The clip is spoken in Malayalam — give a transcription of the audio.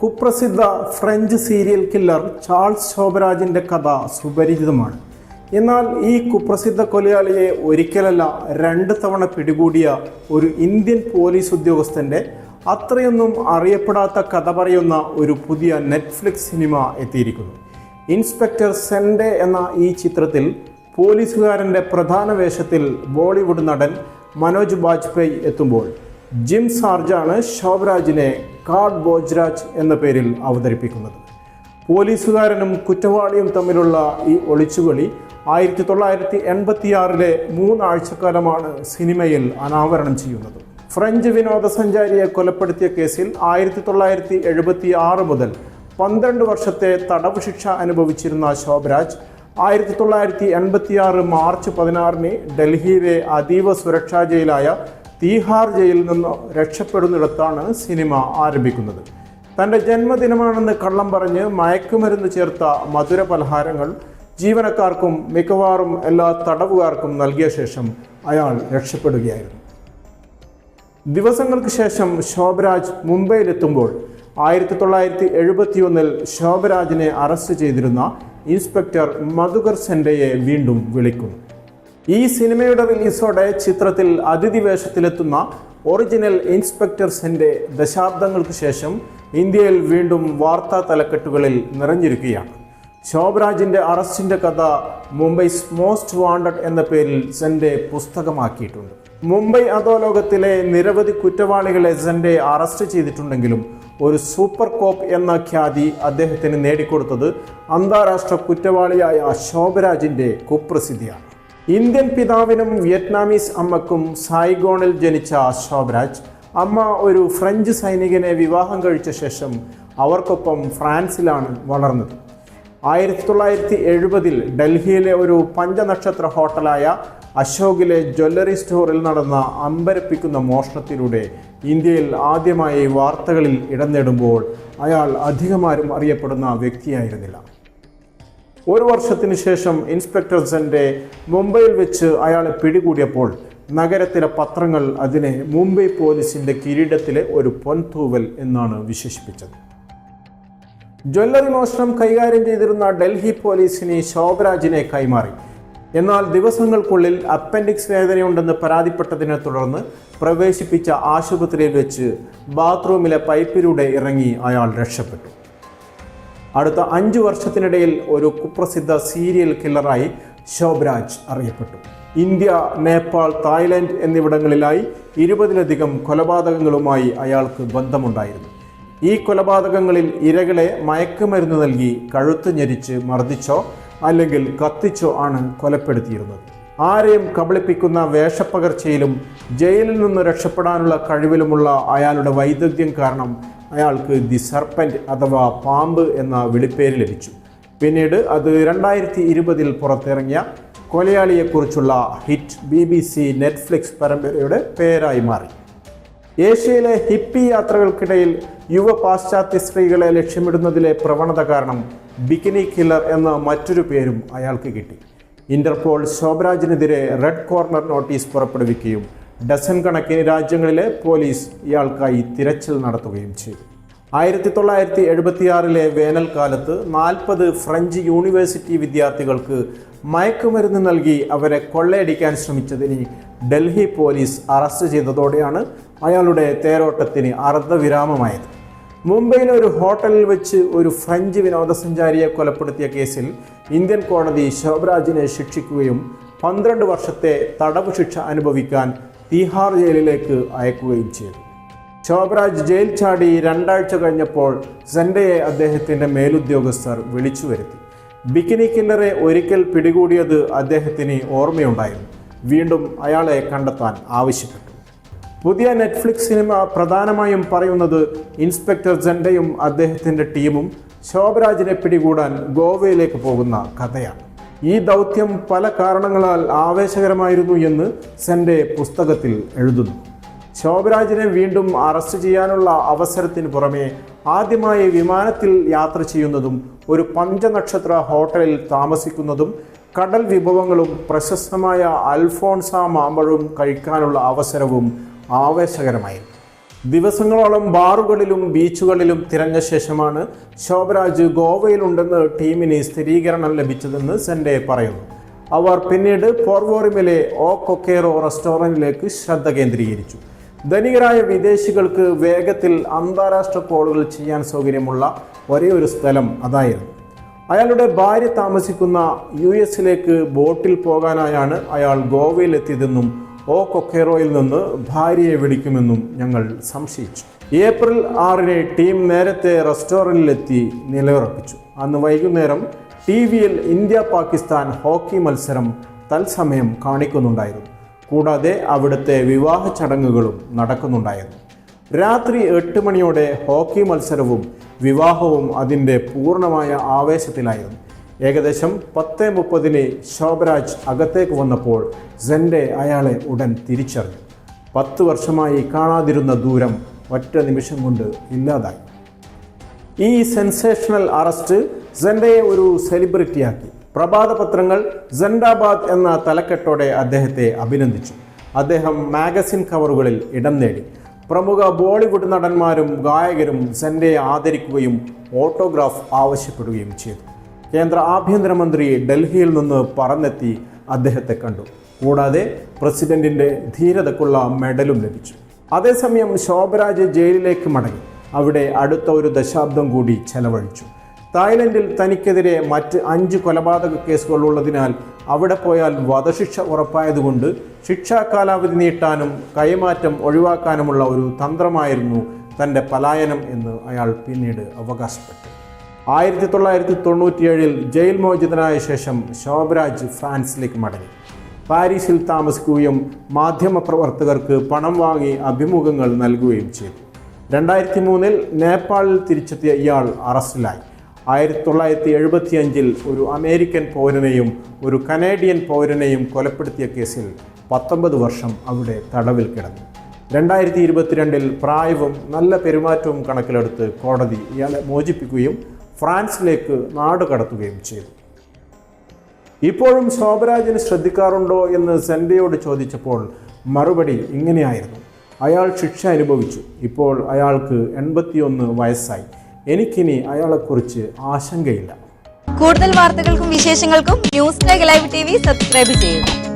കുപ്രസിദ്ധ ഫ്രഞ്ച് സീരിയൽ കില്ലർ ചാൾസ് ശോഭരാജിന്റെ കഥ സുപരിചിതമാണ്. എന്നാൽ ഈ കുപ്രസിദ്ധ കൊലയാളിയെ ഒരിക്കലല്ല രണ്ട് തവണ പിടികൂടിയ ഒരു ഇന്ത്യൻ പോലീസ് ഉദ്യോഗസ്ഥന്റെ അത്രയൊന്നും അറിയപ്പെടാത്ത കഥ പറയുന്ന ഒരു പുതിയ നെറ്റ്ഫ്ലിക്സ് സിനിമ എത്തിയിരിക്കുന്നു. ഇൻസ്പെക്ടർ സെൻഡെ എന്ന ഈ ചിത്രത്തിൽ പോലീസുകാരന്റെ പ്രധാന വേഷത്തിൽ ബോളിവുഡ് നടൻ മനോജ് ബാജ്പേയി എത്തുമ്പോൾ ജിം സാർജാണ് ശോഭരാജിനെ കാഡ് ബോജ്രാജ് എന്ന പേരിൽ അവതരിപ്പിക്കുന്നത്. പോലീസുകാരനും കുറ്റവാളിയും തമ്മിലുള്ള ഈ ഒളിച്ചുകളി ആയിരത്തി തൊള്ളായിരത്തി എൺപത്തിയാറിലെ മൂന്നാഴ്ചക്കാലമാണ് സിനിമയിൽ അനാവരണം ചെയ്യുന്നത്. ഫ്രഞ്ച് വിനോദസഞ്ചാരിയെ കൊലപ്പെടുത്തിയ കേസിൽ ആയിരത്തി തൊള്ളായിരത്തി എഴുപത്തി ആറ് മുതൽ പന്ത്രണ്ട് വർഷത്തെ തടവ് ശിക്ഷ അനുഭവിച്ചിരുന്ന ശോഭരാജ് ആയിരത്തി തൊള്ളായിരത്തി എൺപത്തിയാറ് മാർച്ച് പതിനാറിന് ഡൽഹിയിലെ അതീവ സുരക്ഷാ ജയിലായ തീഹാർ ജയിലിൽ നിന്ന് രക്ഷപ്പെടുന്നിടത്താണ് സിനിമ ആരംഭിക്കുന്നത്. തന്റെ ജന്മദിനമാണെന്ന് കള്ളം പറഞ്ഞ് മയക്കുമരുന്ന് ചേർത്ത മധുര പലഹാരങ്ങൾ ജീവനക്കാർക്കും മിക്കവാറും എല്ലാ തടവുകാർക്കും നൽകിയ ശേഷം അയാൾ രക്ഷപ്പെടുകയായിരുന്നു. ദിവസങ്ങൾക്ക് ശേഷം ശോഭരാജ് മുംബൈയിലെത്തുമ്പോൾ ആയിരത്തി തൊള്ളായിരത്തി എഴുപത്തിയൊന്നിൽ ശോഭരാജിനെ അറസ്റ്റ് ചെയ്തിരുന്ന ഇൻസ്പെക്ടർ മധുകർ സെൻഡയെ വീണ്ടും വിളിക്കുന്നു. ഈ സിനിമയുടെ റിലീസോടെ ചിത്രത്തിൽ അതിഥി വേഷത്തിലെത്തുന്ന ഒറിജിനൽ ഇൻസ്പെക്ടർ ദശാബ്ദങ്ങൾക്ക് ശേഷം ഇന്ത്യയിൽ വീണ്ടും വാർത്താ തലക്കെട്ടുകളിൽ നിറഞ്ഞിരിക്കുകയാണ്. ശോഭരാജിന്റെ അറസ്റ്റിന്റെ കഥ മുംബൈസ് മോസ്റ്റ് വാണ്ടഡ് എന്ന പേരിൽ സെന്റെ പുസ്തകമാക്കിയിട്ടുണ്ട്. മുംബൈ അധോലോകത്തിലെ നിരവധി കുറ്റവാളികളെ സെന്റെ അറസ്റ്റ് ചെയ്തിട്ടുണ്ടെങ്കിലും ഒരു സൂപ്പർ കോപ്പ് എന്ന ഖ്യാതി അദ്ദേഹത്തിന് നേടിക്കൊടുത്തത് അന്താരാഷ്ട്ര കുറ്റവാളിയായ ശോഭരാജിന്റെ കുപ്രസിദ്ധിയാണ്. ഇന്ത്യൻ പിതാവിനും വിയറ്റ്നാമീസ് അമ്മക്കും സായിഗോണിൽ ജനിച്ച ശോഭരാജ് അമ്മ ഒരു ഫ്രഞ്ച് സൈനികനെ വിവാഹം കഴിച്ച ശേഷം അവർക്കൊപ്പം ഫ്രാൻസിലാണ് വളർന്നത്. ആയിരത്തി തൊള്ളായിരത്തി എഴുപതിൽ ഡൽഹിയിലെ ഒരു പഞ്ചനക്ഷത്ര ഹോട്ടലായ അശോകിലെ ജ്വല്ലറി സ്റ്റോറിൽ നടന്ന അമ്പരപ്പിക്കുന്ന മോഷണത്തിലൂടെ ഇന്ത്യയിൽ ആദ്യമായി വാർത്തകളിൽ ഇടം നേടുമ്പോൾ അയാൾ അധികമാരും അറിയപ്പെടുന്ന വ്യക്തിയായിരുന്നില്ല. ഒരു വർഷത്തിന് ശേഷം ഇൻസ്പെക്ടർ സെന്റെ മുംബൈയിൽ വെച്ച് അയാളെ പിടികൂടിയപ്പോൾ നഗരത്തിലെ പത്രങ്ങൾ അതിനെ മുംബൈ പോലീസിന്റെ കിരീടത്തിലെ ഒരു പൊൻതൂവൽ എന്നാണ് വിശേഷിപ്പിച്ചത്. ജ്വല്ലറി മോഷണം കൈകാര്യം ചെയ്തിരുന്ന ഡൽഹി പോലീസിന് ശോഭരാജിനെ കൈമാറി. എന്നാൽ ദിവസങ്ങൾക്കുള്ളിൽ അപ്പൻഡിക്സ് വേദനയുണ്ടെന്ന് പരാതിപ്പെട്ടതിനെ തുടർന്ന് പ്രവേശിപ്പിച്ച ആശുപത്രിയിൽ വെച്ച് ബാത്റൂമിലെ പൈപ്പിലൂടെ ഇറങ്ങി അയാൾ രക്ഷപ്പെട്ടു. അടുത്ത അഞ്ചു വർഷത്തിനിടയിൽ ഒരു കുപ്രസിദ്ധ സീരിയൽ കില്ലറായി ശോഭരാജ് അറിയപ്പെട്ടു. ഇന്ത്യ നേപ്പാൾ തായ്ലൻഡ് എന്നിവിടങ്ങളിലായി ഇരുപതിലധികം കൊലപാതകങ്ങളുമായി അയാൾക്ക് ബന്ധമുണ്ടായിരുന്നു. ഈ കൊലപാതകങ്ങളിൽ ഇരകളെ മയക്കുമരുന്ന് നൽകി കഴുത്ത് ഞെരിച്ച് മർദ്ദിച്ചോ അല്ലെങ്കിൽ കത്തിച്ചോ ആണ് കൊലപ്പെടുത്തിയിരുന്നത്. ആരെയും കബളിപ്പിക്കുന്ന വേഷപ്പകർച്ചയിലും ജയിലിൽ നിന്ന് രക്ഷപ്പെടാനുള്ള കഴിവിലുമുള്ള അയാളുടെ വൈദഗ്ധ്യം കാരണം അയാൾക്ക് ദി സർപ്പന്റ് അഥവാ പാമ്പ് എന്ന വിളിപ്പേര് ലഭിച്ചു. പിന്നീട് അത് രണ്ടായിരത്തി ഇരുപതിൽ പുറത്തിറങ്ങിയ കൊലയാളിയെക്കുറിച്ചുള്ള hit B B C Netflix പരമ്പരയുടെ പേരായി മാറി. ഏഷ്യയിലെ ഹിപ്പി യാത്രകൾക്കിടയിൽ യുവ പാശ്ചാത്യ സ്ത്രീകളെ ലക്ഷ്യമിടുന്നതിലെ പ്രവണത കാരണം ബിക്കിനി കില്ലർ എന്ന മറ്റൊരു പേരും അയാൾക്ക് കിട്ടി. ഇന്റർപോൾ ശോഭരാജിനെതിരെ റെഡ് കോർണർ നോട്ടീസ് പുറപ്പെടുവിക്കുകയും ഡസൻ കണക്കിന് രാജ്യങ്ങളിലെ പോലീസ് ഇയാൾക്കായി തിരച്ചിൽ നടത്തുകയും ചെയ്തു. ആയിരത്തി തൊള്ളായിരത്തി എഴുപത്തിയാറിലെ വേനൽക്കാലത്ത് നാൽപ്പത് ഫ്രഞ്ച് യൂണിവേഴ്സിറ്റി വിദ്യാർത്ഥികൾക്ക് മയക്കുമരുന്ന് നൽകി അവരെ കൊള്ളയടിക്കാൻ ശ്രമിച്ചതിന് ഡൽഹി പോലീസ് അറസ്റ്റ് ചെയ്തതോടെയാണ് അയാളുടെ തേരോട്ടത്തിന് അർദ്ധവിരാമമായത്. മുംബൈയിലെ ഒരു ഹോട്ടലിൽ വെച്ച് ഒരു ഫ്രഞ്ച് വിനോദസഞ്ചാരിയെ കൊലപ്പെടുത്തിയ കേസിൽ ഇന്ത്യൻ കോടതി ശോഭരാജിനെ ശിക്ഷിക്കുകയും പന്ത്രണ്ട് വർഷത്തെ തടവ് ശിക്ഷ അനുഭവിക്കാൻ തീഹാർ ജയിലിലേക്ക് അയക്കുകയും ചെയ്തു. ശോഭരാജ് ജയിൽ ചാടി രണ്ടാഴ്ച കഴിഞ്ഞപ്പോൾ സെൻഡയെ അദ്ദേഹത്തിന്റെ മേലുദ്യോഗസ്ഥർ വിളിച്ചു വരുത്തി ബിക്കിനി കില്ലറെ ഒരിക്കൽ പിടികൂടിയത് അദ്ദേഹത്തിന് ഓർമ്മയുണ്ടായിരുന്നു. വീണ്ടും അയാളെ കണ്ടെത്താൻ ആവശ്യപ്പെട്ടു. പുതിയ നെറ്റ്ഫ്ലിക്സ് സിനിമ പ്രധാനമായും പറയുന്നത് ഇൻസ്പെക്ടർ ജെൻഡയും അദ്ദേഹത്തിന്റെ ടീമും ശോഭരാജിനെ പിടികൂടാൻ ഗോവയിലേക്ക് പോകുന്ന കഥയാണ്. ഈ ദൗത്യം പല കാരണങ്ങളാൽ ആവേശകരമായിരുന്നു എന്ന് സെന്റെ പുസ്തകത്തിൽ എഴുതുന്നു. ശോഭരാജിനെ വീണ്ടും അറസ്റ്റ് ചെയ്യാനുള്ള അവസരത്തിന് പുറമെ ആദ്യമായി വിമാനത്തിൽ യാത്ര ചെയ്യുന്നതും ഒരു പഞ്ചനക്ഷത്ര ഹോട്ടലിൽ താമസിക്കുന്നതും കടൽ വിഭവങ്ങളും പ്രശസ്തമായ അൽഫോൺസ മാമ്പഴവും കഴിക്കാനുള്ള അവസരവും ആവേശകരമായിരുന്നു. ദിവസങ്ങളോളം ബാറുകളിലും ബീച്ചുകളിലും തിരഞ്ഞ ശേഷമാണ് ശോഭരാജ് ഗോവയിലുണ്ടെന്ന് ടീമിന് സ്ഥിരീകരണം ലഭിച്ചതെന്ന് സെൻഡെ പറയുന്നു. അവർ പിന്നീട് പോർവോറിമിലെ ഓ കൊക്കേറോ റെസ്റ്റോറന്റിലേക്ക് ശ്രദ്ധ കേന്ദ്രീകരിച്ചു. ധനികരായ വിദേശികൾക്ക് വേഗത്തിൽ അന്താരാഷ്ട്ര കോളുകൾ ചെയ്യാൻ സൗകര്യമുള്ള ഒരേ ഒരു സ്ഥലം അതായിരുന്നു. അയാളുടെ ഭാര്യ താമസിക്കുന്ന യു എസിലേക്ക് ബോട്ടിൽ പോകാനായാണ് അയാൾ ഗോവയിലെത്തിയതെന്നും ഓ കൊക്കേറോയിൽ നിന്ന് ഭാര്യയെ വിളിക്കുമെന്നും ഞങ്ങൾ സംശയിച്ചു. ഏപ്രിൽ ആറിന് ടീം നേരത്തെ റെസ്റ്റോറന്റിലെത്തി നിലയുറപ്പിച്ചു. അന്ന് വൈകുന്നേരം ടി വിയിൽ ഇന്ത്യ പാകിസ്ഥാൻ ഹോക്കി മത്സരം തത്സമയം കാണിക്കുന്നുണ്ടായിരുന്നു. കൂടാതെ അവിടുത്തെ വിവാഹ ചടങ്ങുകളും നടക്കുന്നുണ്ടായിരുന്നു. രാത്രി എട്ട് മണിയോടെ ഹോക്കി മത്സരവും വിവാഹവും അതിന്റെ പൂർണമായ ആവേശത്തിലായിരുന്നു. ഏകദേശം പത്ത് മുപ്പതിന് ശോഭരാജ് അകത്തേക്ക് വന്നപ്പോൾ സെൻഡെ അയാളെ ഉടൻ തിരിച്ചറിഞ്ഞു. പത്ത് വർഷമായി കാണാതിരുന്ന ദൂരം ഒറ്റ നിമിഷം കൊണ്ട് ഇല്ലാതായി. ഈ സെൻസേഷണൽ അറസ്റ്റ് സെൻഡയെ ഒരു സെലിബ്രിറ്റിയാക്കി പ്രഭാത പത്രങ്ങൾ സെൻഡാബാദ് എന്ന തലക്കെട്ടോടെ അദ്ദേഹത്തെ അഭിനന്ദിച്ചു. അദ്ദേഹം മാഗസിൻ കവറുകളിൽ ഇടം നേടി. പ്രമുഖ ബോളിവുഡ് നടന്മാരും ഗായകരും സെൻഡയെ ആദരിക്കുകയും ഓട്ടോഗ്രാഫ് ആവശ്യപ്പെടുകയും ചെയ്തു. കേന്ദ്ര ആഭ്യന്തരമന്ത്രി ഡൽഹിയിൽ നിന്ന് പറന്നെത്തി അദ്ദേഹത്തെ കണ്ടു. കൂടാതെ പ്രസിഡന്റിന്റെ ധീരതക്കുള്ള മെഡലും ലഭിച്ചു. അതേസമയം ശോഭരാജ് ജയിലിലേക്ക് മടങ്ങി. അവിടെ അടുത്ത ഒരു ദശാബ്ദം കൂടി ചെലവഴിച്ചു. തായ്ലൻഡിൽ തനിക്കെതിരെ മറ്റ് അഞ്ച് കൊലപാതക കേസുകൾ ഉള്ളതിനാൽ അവിടെ പോയാൽ വധശിക്ഷ ഉറപ്പായതുകൊണ്ട് ശിക്ഷാ കാലാവധി നീട്ടാനും കൈമാറ്റം ഒഴിവാക്കാനുമുള്ള ഒരു തന്ത്രമായിരുന്നു തന്റെ പലായനം എന്ന് അയാൾ പിന്നീട് അവകാശപ്പെട്ടു. ആയിരത്തി തൊള്ളായിരത്തി തൊണ്ണൂറ്റിയേഴിൽ ജയിൽ മോചിതനായ ശേഷം ശോഭരാജ് ഫ്രാൻസിലേക്ക് മടങ്ങി. പാരീസിൽ താമസിക്കുകയും മാധ്യമപ്രവർത്തകർക്ക് പണം വാങ്ങി അഭിമുഖങ്ങൾ നൽകുകയും ചെയ്തു. രണ്ടായിരത്തി മൂന്നിൽ നേപ്പാളിൽ തിരിച്ചെത്തിയ ഇയാൾ അറസ്റ്റിലായി. ആയിരത്തി തൊള്ളായിരത്തി എഴുപത്തി അഞ്ചിൽ ഒരു അമേരിക്കൻ പൗരനെയും ഒരു കനേഡിയൻ പൗരനെയും കൊലപ്പെടുത്തിയ കേസിൽ പത്തൊമ്പത് വർഷം അവിടെ തടവിൽ കിടന്നു. രണ്ടായിരത്തി ഇരുപത്തിരണ്ടിൽ പ്രായവും നല്ല പെരുമാറ്റവും കണക്കിലെടുത്ത് കോടതി ഇയാളെ മോചിപ്പിക്കുകയും ഫ്രാൻസിലേക്ക് നാട് കടത്തുകയും ചെയ്തു. ഇപ്പോഴും ശോഭരാജിന് ശ്രദ്ധിക്കാറുണ്ടോ എന്ന് സെൻഡയോട് ചോദിച്ചപ്പോൾ മറുപടി ഇങ്ങനെയായിരുന്നു. അയാൾ ശിക്ഷ അനുഭവിച്ചു. ഇപ്പോൾ അയാൾക്ക് എൺപത്തിയൊന്ന് വയസ്സായി. എനിക്കിനി അയാളെക്കുറിച്ച് ആശങ്കയില്ല. കൂടുതൽ വാർത്തകൾക്കും വിശേഷങ്ങൾക്കും news live T V subscribe ചെയ്യുക.